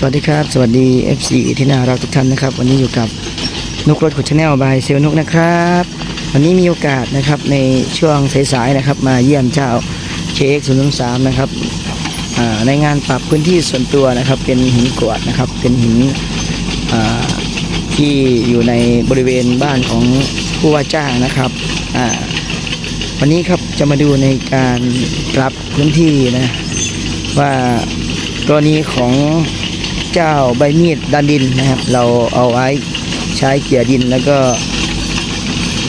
สวัสดีครับ สวัสดี FC ที่น่ารักทุกท่านนะครับ วันนี้อยู่กับนกรถขุดชาแนลบายเซลนกนะครับ วันนี้มีโอกาสนะครับในช่วงสายๆนะครับ มาเยี่ยมเจ้า KX 0 3นะครับในงานปรับพื้นที่ส่วนตัวนะครับ เป็นหินกรวดนะครับ เป็นหินที่อยู่ในบริเวณบ้านของผู้ว่าจ้างนะครับวันนี้ครับจะมาดูในการปรับพื้นที่นะว่ากรณีของ เจ้าใบมีดดันดินนะครับ เราเอาไว้ใช้เกี่ยดินแล้วก็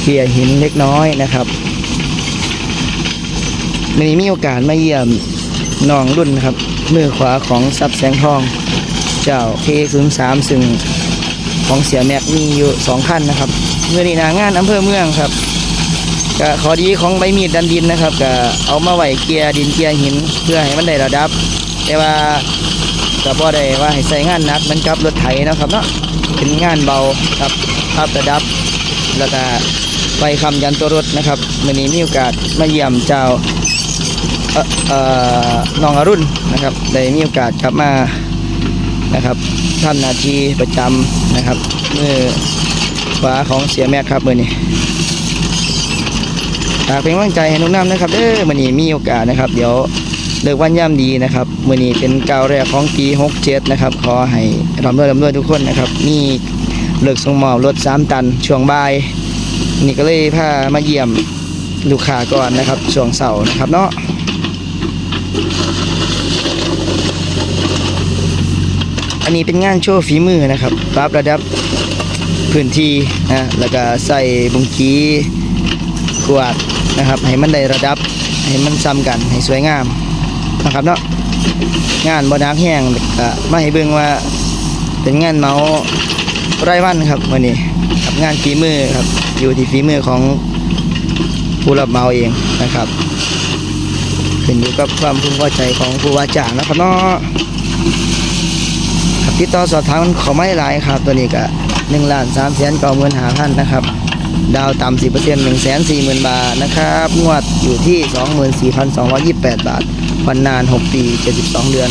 เกี่ยหินเล็กน้อยนะครับวันนี้มีโอกาสมาเยี่ยมน้องรุ่นนะครับมือขวาของซับแสงทอง เจ้า K03 ซึ่งของเสียแม็กมีอยู่สองขั้นนะครับเมื่อนี้นางานอำเภอเมืองครับก็ขอดีของใบมีดดันดินนะครับก็เอามาไหว้เกียร์ดินเกียร์หินเพื่อให้มันได้ระดับ แต่ว่า ก็บ่ได้ว่าให้ใส่งานหนักเหมันกับรถไถนะครับเนาะเป็นงานเบาครับภาพระดับแล้วก็ไฟคำยันตัวรถนะครับวันนี้มีโอกาสมาเยี่ยมเจ้าเอ่อน้องอรุณนะครับได้มีโอกาสกลับมานะครับทำหนนาทีประจำนะครับมือขวาของเสียแม็กครับมือนี้ฝากเป็นกำลังใจให้นุ่นน้ำนะครับเด้อมื่อนี้มีโอกาสนะครับ เดี๋ยว เลิกวันย่ำดีนะครับมือนี้เป็นกาวแรกของปี67นะครับขอให้ร่ำรวยร่ำรวยทุกคนนะครับมีเลิกส่งมอบรถ 3 ตัน ช่วงบ่าย นี่ก็เลยพามาเยี่ยมลูกค้าก่อนนะครับ ช่วงเสาร์นะครับเนาะอันนี้เป็นงานโชว์ฝีมือนะครับปรับระดับพื้นที่นะแล้วก็ใส่บุงกีกวาดนะครับ ให้มันได้ระดับให้มันซ้ำกันให้สวยงาม นะครับเนาะงานบนักแห้งมาให้เบิ่งว่าเป็นงานเมาส์ไรายวันครับวันนี้ครับงานฝีมือครับอยู่ที่ฝีมือของผู้รับเมาเองนะครับขึ้นอยู่กับความพึงพอใจของผู้ว่าจ้างนะครับเนาะครับติดต่อสอบถามเขอไม่หลายครับ ตัวนี้ก็หนึ่งล้านสามแสนเก้าหมื่นห้าพันนะครับ ดาวต่ำสิบเปอร์เซ็นต์หนึ่งแสนสี่หมื่นบาทนะครับ งวดอยู่ที่สองหมื่นสี่พันสองร้อยี่สิบแปดบาทผ่อนนานหกปีเจ็ดสิบสองเดือน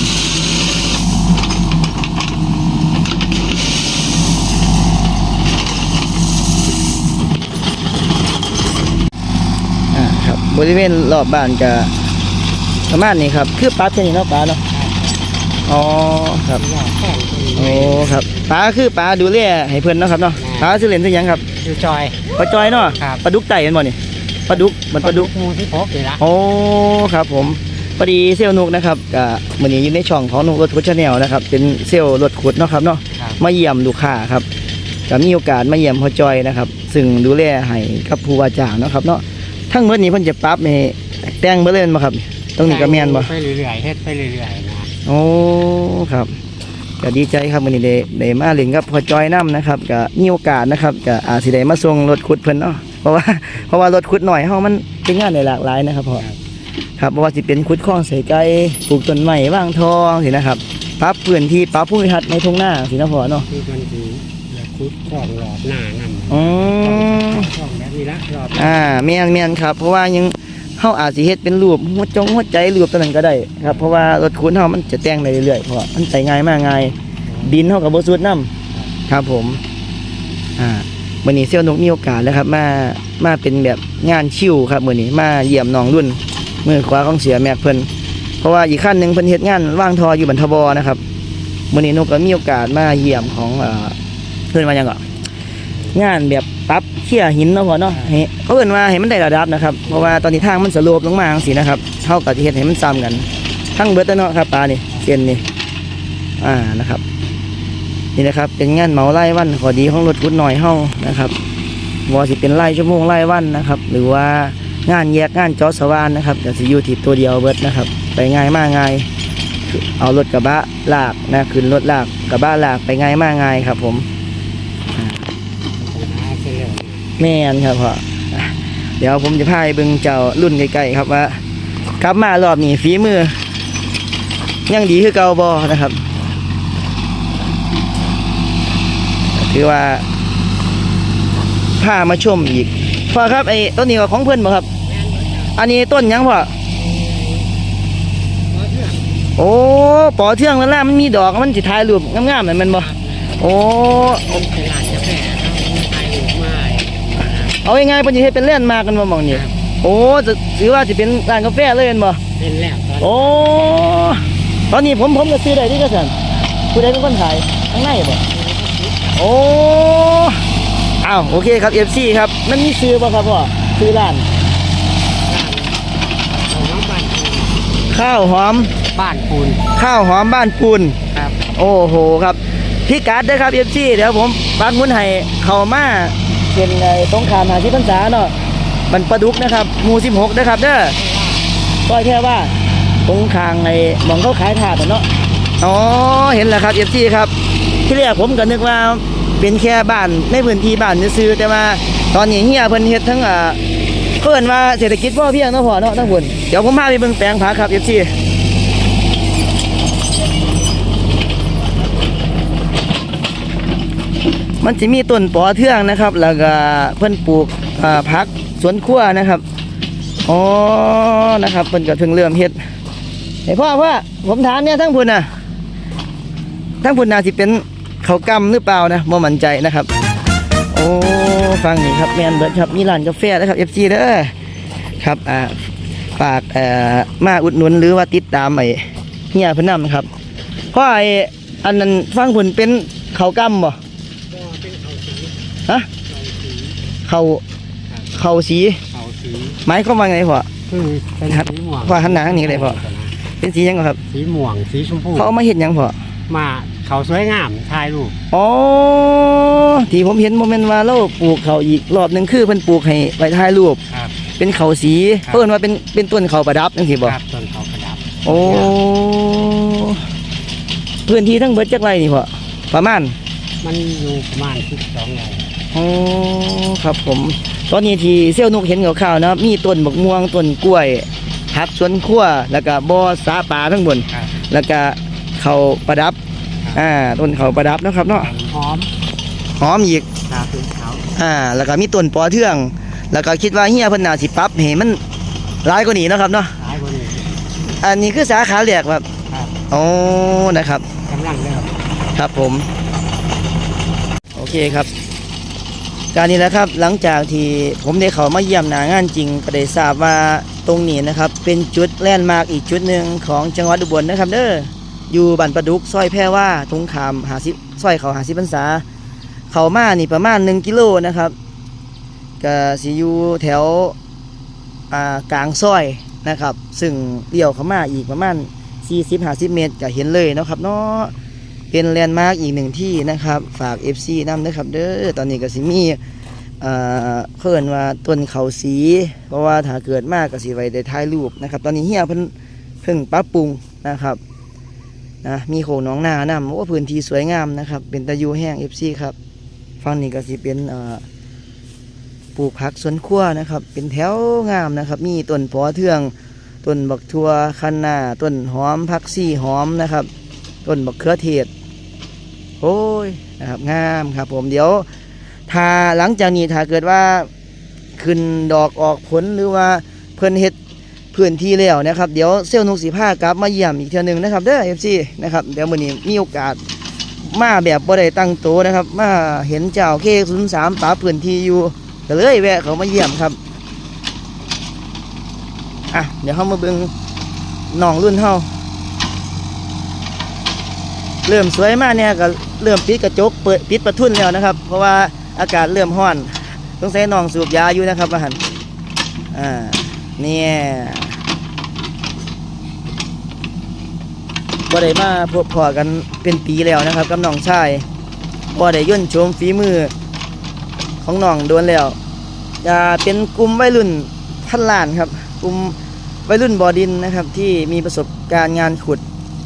อ่าครับ บริเวณรอบบ้านก็ประมาณนี้ครับ คือปลาเทนี่เนาะปลาเนาะ อ๋อครับ โอ้ ครับปลาคือปลาดูเรี่ให้เพื่อนเนาะครับเนาะ ปลาชื่อเล่นชื่อหยังครับอยู่จอย ปลาจอยเนาะครับ ปลาดุกไต่กันบ่นี่ปลาดุกมันปลาดุก หมูที่พบอยู่ละโอ้ครับผมพอดีเซลล์นุกนะครับก็วันนี้อยู่ในช่องของนุกรถขุดชาแนลนะครับ เป็นเซลล์รถขุดเนาะครับเนาะครับมาเยี่ยมลูกค้าครับก็มีโอกาสมาเยี่ยมพ่อจอยนะครับ ซึ่งดูแลให้กับผู้ว่าจ้างเนาะครับเนาะทั้งหมดนี้เพิ่นจะปรับให้แต่งเบ่เลยมาครับตรงนี้ก็แม่นบ่ไปเรื่อยๆเฮ็ดไปเรื่อยๆนะโอ้ครับ ก็ดีใจครับวันนี้ได้ได้มาเล่นกับพ่อจอยน้นะครับก็มีโอกาสนะครับก็อาจสิได้มาส่งรถขุดเพิ่นเนาะเพราะว่าเพราะว่ารถขุดหน่อยเฮามันเป็นงานได้หลากหลายนะครับพ่อครับเพราะว่าสิเป็นขุดคลองใส่ไก่ปลูกต้นไม้ว่างทองสินะครับปรับพื้นที่ปรับภูมิทัศน์ในทุ่งนาสินะพ่อเนาะคือมันดีแล้วคุดคล้องรอบหน้านำอืมคล้องแบบนี้ละรอบอ่าแม่นแม่นครับ เพราะว่ายัง เฮาอาจสิเฮ็ดเป็นรูปหัวจงหัวใจรูปตัวนั้นก็ได้ครับเพราะว่ารถขุดเฮามันจะแต่งได้เรื่อยๆเพราะมันใส่ง่ายมากง่ายดินเฮาก็บ่สุดน้ำครับผมอ่ามื้อนี้เซี่ยวนกมีโอกาสแล้วครับ มามาเป็นแบบงานชิวครับมื้อนี้มาเยี่ยมน้องรุ่นมือขวาของเสียแม็กเพิ่นเพราะว่าอีกขั้นหนึ่งเพิ่นเฮ็ดงานว่างทออยู่บันทบอนะครับมื้อนี้นกก็มีโอกาสมาเยี่ยมของเอ่อเพิ่นว่าหยังก็งานแบบ ปรับเขี่ยหินเนาะพ่อเนาะให้เขาเอิ้นว่าให้มันได้ระดับนะครับเพราะว่าตอนนี้ทางมันสโลปลงมาจังซี่นะครับเฮาก็สิเฮ็ดให้มันซ้ำกัน ทั้งเบิดแล้วเนาะครับปลานี่เส้นนี่อ่านะครับนี่นะครับเป็นงานเหมาไล่วันขอดีของรถกุดหน่อยเฮานะครับบ่สิเป็นไล่ชั่วโมงไล่วันนะครับ หรือว่างานแยกงานจอสว่านนะครับก็สิอยู่ที่ตัวเดียวเบิดนะครับ ไปง่ายมากง่ายเอารถกระบะลากนะขึ้นรถลากกระบะลากไปง่ายมากง่ายครับผมนะเสร็จ แม่นครับพ่อเดี๋ยวผมจะพาไปเบิ่งเจ้ารุ่นใกล้ๆครับว่ากลับมารอบนี้ฝีมือ ยังดีคือเก่าบอนะครับถือว่าพามาชมอีกพ่อครับไอ้ต้นนี้ก็ของเพื่อนบ่ครับ อันนี้ต้นยังพ่อโอ้ปอเทืองเวล่ามันมีดอกมันสิถ่ายรูปงามๆนั่นมันบ่โอ้กาแฟครับไทยหรือไม่ เอาง่ายๆเพิ่นสิเฮ็ดเป็นแลนด์มาร์คกันบ่หม่องนี้ โอ้จะถือว่าสิเป็นร้านกาแฟเลยแม่นบ่เป็นแล้วตอนโอ้ตอนนี้ผมผมก็ซื้อได้ที่กระสันผู้ใดเป็นคนขายข้างในบ่โอ้อ้าวโอเคครับ FC ครับมันมีซื้อบ่ครับพ่อซื้อร้านของน้องบ้านปูนข้าวหอม บ้านปูนข้าวหอมบ้านปูน ครับ โอ้โหครับพี่การ์ดเด้อครับ FC เดี๋ยวผมปักหมุนให้เข้ามา เป็นไอ้ตรงขามหาที่พรรษาเนาะมันประดุกนะครับหมู่16นะครับเด้อก็แค่ว่าตรงข้างไอ้หมองเขาขายถาดเนาะอ๋อเห็นแล้วครับ FC ครับ ที่แรกผมก็นึกว่าเป็นแค่บ้านในพื้นที่บ้านซื่อแต่ว่าตอนนี้เฮียเพิ่นเฮ็ดทั้งอ่าเพิ่นว่าเศรษฐกิจพอเพียงเนาะพ่อเนาะทั้งพุ่นเดี๋ยวผมพาไปเบิ่งแปลงผักครับ FC มันจะมีต้นปอเทืองนะครับ แล้วก็เพิ่นปลูกอ่าผักสวนครัวนะครับอ๋อนะครับเพิ่นก็เพิ่งเริ่มเฮ็ดไอพ่อพ่อผมถามเนี่ยทั้งพุ่นนะทั้งพุ่นนาสิเป็นเขากำหรือเปล่านะบ่มั่นใจนะครับ โอ้ฟังนี่ครับแมนเบิร์ดครับมีร้านกาแฟนะครับ FC เด้อครับอ่าฝากเอ่อมาอุดหนุนหรือว่าติดตามไอ้เฮียเพิ่นนำครับเพราะไอ้อันนั้นฟังพุ่นเป็นเขากำบ่ก็เป็นเขาสี ฮะเขาสีเขาเขาสีเขาสีหมายความว่าไงพ่อคือเป็นครับสีม่วงว่าหันหน้าทางนี้ก็ได้พ่อเป็นสีหยังก่อนครับ สีม่วงสีชมพูเขาเอามาเห็ดหยังพ่อมาเขาสวยงามถ่ายรูปอ๋อที่ผมเห็นโมเมนต์ว่าเราปลูกเขาอีกรอบหนึงคือเพิ่นปลูกให้ไว้ถ่ายรูปครับเป็นเขาสีครับเพิ่นว่าเป็นเป็นต้นเขาประดับจังซี่บ่ครับต้นเขาประดับโอ้พื้นที่ทั้งเบิดจักไรนี่พ่อประมาณ มันอยู่ประมาณสิบสองไร่ อ๋อครับผม ตอนนี้ที่เซี่ยวนุกเห็นข่าวๆนะครับมีต้นบักม่วงต้นกล้วยผักสวนครัวแล้วก็บ่อสาปลาทั้งบน ครับแล้วก็เขาประดับ อ่าต้นเขาประดับเนาะครับเนาะหอมหอมอีกครับเป็นเขาอ่าแล้วก็มีต้นปอเทือง แล้วก็คิดว่าเฮียเพิ่นน่าสิปรับให้มันหลายกว่านี้เนาะครับเนาะขายบนนี้ อันนี้คือสาขาแรกครับครับโอ้นะครับ กำลังเริ่มครับผม โอเคครับ การนี้แหละครับหลังจากที่ผมได้เข้ามาเยี่ยมหนางานจริงก็ได้ทราบว่าตรงนี้นะครับ เป็นจุดแลนด์มาร์กอีกจุดหนึ่งของจังหวัดอุบลนะครับเด้ออยู่บ้านประดุกซอยแพรว่าตรงขามหาสิซอยเขาหาสิพรรษา เขามานี่ประมาณ 1 กิโลนะครับก็สิอยู่แถวกลางซอยนะครับ ซึ่งเลี้ยวเขามาอีกประมาณ40-50 เมตรก็เห็นเลยนะครับเนาะ เป็นแลนด์มาร์กอีกหนึ่งที่นะครับ ฝาก FC นำนะครับเด้อตอนนี้ก็สิมีเอ่อเพิ่นว่าต้นเขาสี เพราะว่าถ้าเกิดมากก็สิไว้ได้ถ่ายรูปนะครับ ตอนนี้เฮียเพิ่นเพิ่งปรับปรุงนะครับนะมีโขงน้องนานํโอ้พื้นที่สวยงามนะครับ เป็นตะยูแห้ง FC ครับฝั่งนี้ก็สิเป็นปลูกผักสวนครัวนะครับ เป็นแถวงามนะครับ มีต้นปอเทืองต้นบักทัวคันนาต้นหอมผักซี่หอมนะครับ ต้นบักเขือเทศโอ้ยนะครับงามครับ ผมเดี๋ยวถ้าหลังจากนี้ถ้าเกิดว่าขึ้นดอกออกผลหรือว่าเพิ่นเฮ็ดพื้นที่แล้วนะครับเดี๋ยวเซลนุกสีผ้ากลับมาเยี่ยมอีกเทื่อหนึงนะครับเด้อ FC นะครับเดี๋ยวมื้อนี้มีโอกาสมาแบบบ่ได้ตั้งโตนะครับ มาเห็นเจ้าเค03ปรับพื้นที่อยู่ก็เลยแวะเขามาเยี่ยมครับอะเดี๋ยวเฮามาเบิ่งน้องรุ่นเฮา เริ่มสวยมากเนี่ยก็เริ่มปิดกระจกเปิดปิดประทุนแล้วนะครับ เพราะว่าอากาศเริ่มร้อนต้องใช้นองสูบยาอยู่นะครับว่าหันอ่าเนี่ยบ่ได้มาพบพอกันเป็นปีแล้วนะครับกับน้องชายบ่ได้ย่นชมฝีมือของน้องโดนแล้วจะเป็นกลุ่มวัยรุ่นพันล้านครับ กลุ่มวัยรุ่นบ่อดินนะครับที่มีประสบการณ์งานขุด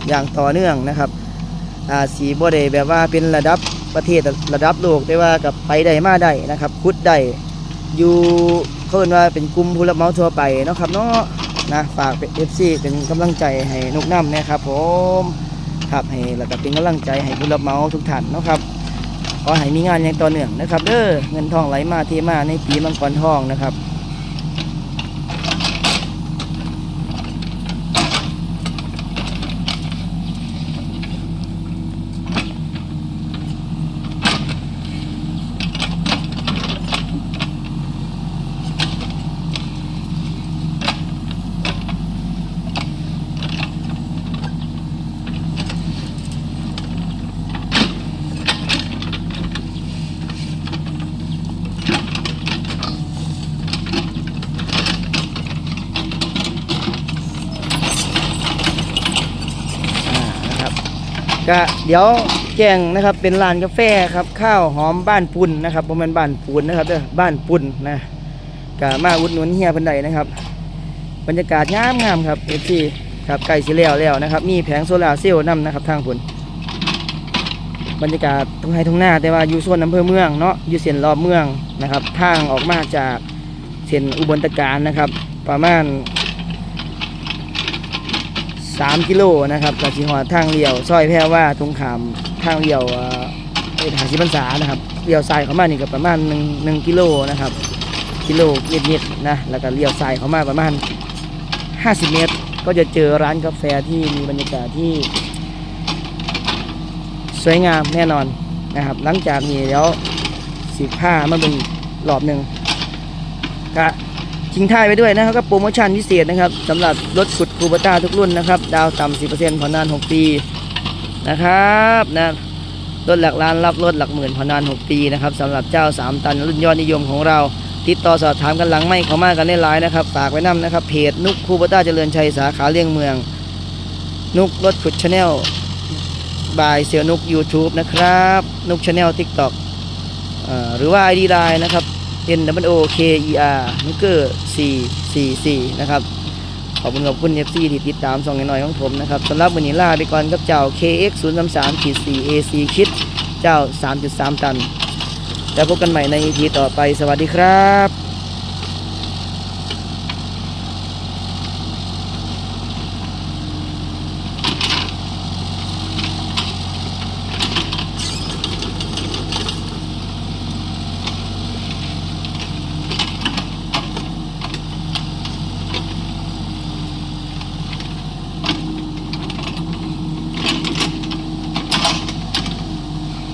อย่างต่อเนื่องนะครับ อาสีบ่ได้แบบว่าเป็นระดับประเทศระดับโลกแต่ว่ากับไปได้มาได้นะครับคุดได้อยู่เขาเอิ้นว่าเป็นกลุ่มผู้รับเหมาทั่วไปเนาะครับเนาะนะฝากเป็น FC เป็นกำลังใจให้นกน้ำนะครับผมครับให้แล้วก็เป็นกำลังใจให้ผู้รับเหมาทุกท่านเนาะครับขอให้มีงานอย่างต่อเนื่องนะครับเด้อเงินทองไหลมาเทมาในปีมังกรทองนะครับ ก็เดี๋ยวแจ้งนะครับเป็นร้านกาแฟครับข้าวหอมบ้านปุ่นนะครับผมเป็นบ้านปูนนะครับเด้อบ้านปุ่นนะก็มาอุดหนุนเฮียเพิ่นใดนะครับ บรรยากาศงามงามครับเอฟซีครับใกล้สิแล้วแล้วนะครับ มีแผงโซลาเซลล์นํนะครับทางพุ่นบรรยากาศทุ่งไร่ทุ่งนาแต่ว่าอยู่โซนอำเภอเมืองเนาะอยู่เส้นรอบเมืองนะครับทางออกมาจากเส้นอุบลตะการนะครับ ประมาณ 3กิโลนะครับจากสีหอดทางเลี้ยวซอยแพรว่าตรงขามทางเลี้ยวเอ็นหาชิบันษานะครับเลี้ยวซ้ายเข้ามานี่ก็ประมาณ1 1กิโลนะครับกิโลนิดๆนะแล้วก็เลี้ยวซ้ายเข้ามาประมาณ 50 เมตร ก็จะเจอร้านกาแฟที่มีบรรยากาศที่สวยงามแน่นอนนะครับ หลังจากนี้แล้วสิบห้ามาเป็นรอบหนึ่งก็ ทิ้งท้ายไปด้วยนะครับก็โปรโมชั่นพิเศษนะครับสำหรับรถขุดคูปต้าทุกรุ่นนะครับ ดาวต่ำสิบเปอร์เซ็นต์ผ่อนนาน6ปีนะครับนะรถหลักล้านรับรถหลักหมื่นผ่อนนาน6ปีนะครับสำหรับเจ้า3ตันรุ่นยอดนิยมของเรา ติดต่อสอบถามกันหลังไม่เขามากันได้หลายนะครับฝากไว้นํนะครับเพจนุกคูปต้าเจริญชัยสาขาเลี่ยงเมือง นุกรถขุดชาแนลบายเซียนุก YouTube นะครับ นุกชาแนล TikTok อ่าหรือว่า ID Line นะครับ N W O K E R นุกเกอร์444 นะครับ ขอบคุณขอบคุณเยฟซีที่ติดตามส่องน้อยของผมนะครับสำหรับวันนี้ลาไปก่อนกับเจ้า KX 0 3 3 4 AC คิด เจ้า 3.3 ตัน แล้วพบกันใหม่ใน EP ต่อไป สวัสดีครับ